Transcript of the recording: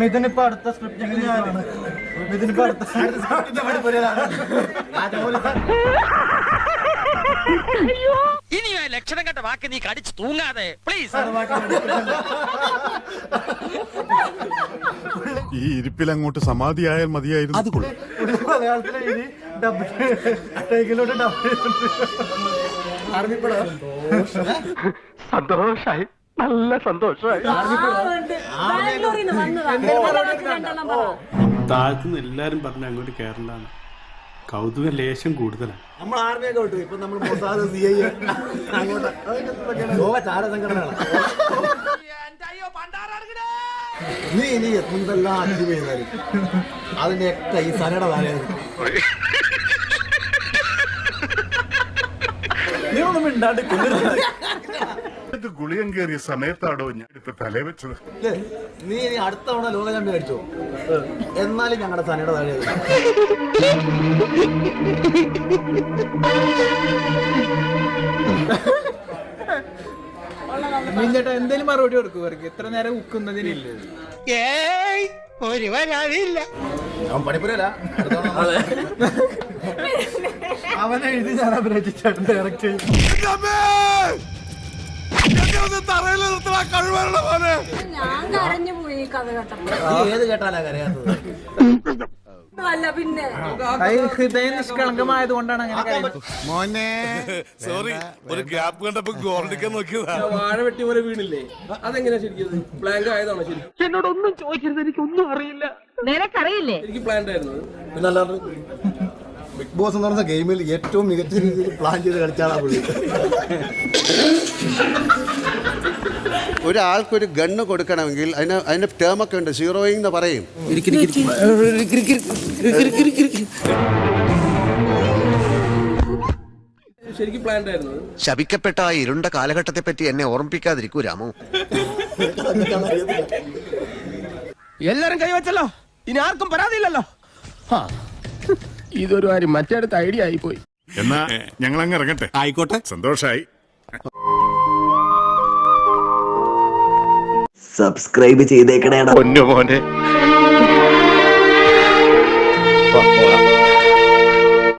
മിഥുനിപ്പോ അടുത്ത സ്ക്രിപ്റ്റിംഗ് മിഥുനിപ്പോ അടുത്ത ഇനി ആ ലക്ഷണം കണ്ട വാക്ക് നീ കടിച്ചു തൂങ്ങാതെ പ്ലീസ് ഈ ഇരിപ്പിൽ അങ്ങോട്ട് സമാധിയായാൽ മതിയായിരുന്നു. അത് മലയാളത്തിലെ ഇനി ടേക്കിലോട്ട് സന്തോഷായി. നല്ല സന്തോഷമായി താഴത്തുനിന്ന് എല്ലാരും പറഞ്ഞു അങ്ങോട്ട് കേരളാണ് കൗതുക ലേശം കൂടുതലാണ്. നമ്മൾ ആർമിയൊക്കെ വിട്ടു? ഇപ്പൊ നമ്മൾ മൊസാദ് സി ഐ അങ്ങോട്ട്. ലോക ചാര സംഘടനകളാണ് നീ ഇനി എന്തെല്ലാം അച്ചീവ് ചെയ്താലും അതിന്റെയൊക്കെ ഈ സനയുടെ നീ ഒന്നും മിണ്ടാണ്ട് ഇത് ഗുളിയം കയറിയ സമയത്താടോ ഞാൻ ഇപ്പൊ തലേ വെച്ചത്. നീ ഇനി അടുത്ത തവണ ലോക ചാമ്പ്യൻ അടിച്ചോ എന്നാലും ഞങ്ങളുടെ സനയുടെ താഴെ മിഞ്ഞേട്ടാ എന്തേലും മറുപടി കൊടുക്കും ഇവർക്ക്. എത്ര നേരം ഉക്കുന്നതിനില്ല? ഒരു വരാതില്ല അവൻ പണിപ്പുരല്ല അവനെ എഴുതി ഞാൻ അഭിനയിച്ചിട്ടുണ്ട് ഡയറക്റ്റ് ചെയ്യും ഞാൻ കരഞ്ഞു പോയി ഈ കഥ കേട്ടപ്പോ. നീ ഏത് കേട്ടാലാ കരയാത്തത്? അല്ല പിന്നെ. ഹൃദയം നിഷ്കളങ്കമായത് കൊണ്ടാണ് അങ്ങനെ. മോനെ. സോറി ഒരു ഗ്യാപ്പ് കണ്ടപ്പോ ഗോൾഡിക്കാൻ നോക്കിയതാ. വാഴ വെട്ടി പോലെ വീണില്ലേ? അതെങ്ങനെയാ ശരിക്കും പ്ലാങ്ക് ആയതാണോ ശരിക്കും? എന്നോടൊന്നും ചോദിക്കരുത് എനിക്കൊന്നും അറിയില്ല. നിനക്കറിയില്ലേ? എനിക്ക് പ്ലാൻ ആയിരുന്നു. ബിഗ് ബോസ് എന്ന് പറഞ്ഞ ഗെയിമിൽ ഏറ്റവും മികച്ച രീതിയിൽ പ്ലാൻ ചെയ്ത് കളിച്ചാണ് പുള്ളി. ഒരാൾക്കൊരു ഗണ്ണ് കൊടുക്കണമെങ്കിൽ അതിന് അതിന് ടേമൊക്കെ ഉണ്ട്. സീറോയിങ് എന്ന് പറയും. ശരിക്കും പ്ലാൻഡ് ആയിരുന്നു ശപിക്കപ്പെട്ട ആ ഇരുണ്ട കാലഘട്ടത്തെ പറ്റി എന്നെ ഓർമ്മിപ്പിക്കാതിരിക്കൂ രാമു. എല്ലാരും കൈവച്ചല്ലോ ഇനി ആർക്കും പരാതിയില്ലല്ലോ. ഇതൊരു കാര്യം മറ്റേടത്ത് ഐഡിയ ആയിപ്പോയി. പോയി എന്നാ ഞങ്ങൾ അങ്ങ് ഇറങ്ങട്ടെ. ആയിക്കോട്ടെ. സന്തോഷായി. സബ്സ്ക്രൈബ് ചെയ്തേക്കണേടാ. പൊന്നു മോനെ.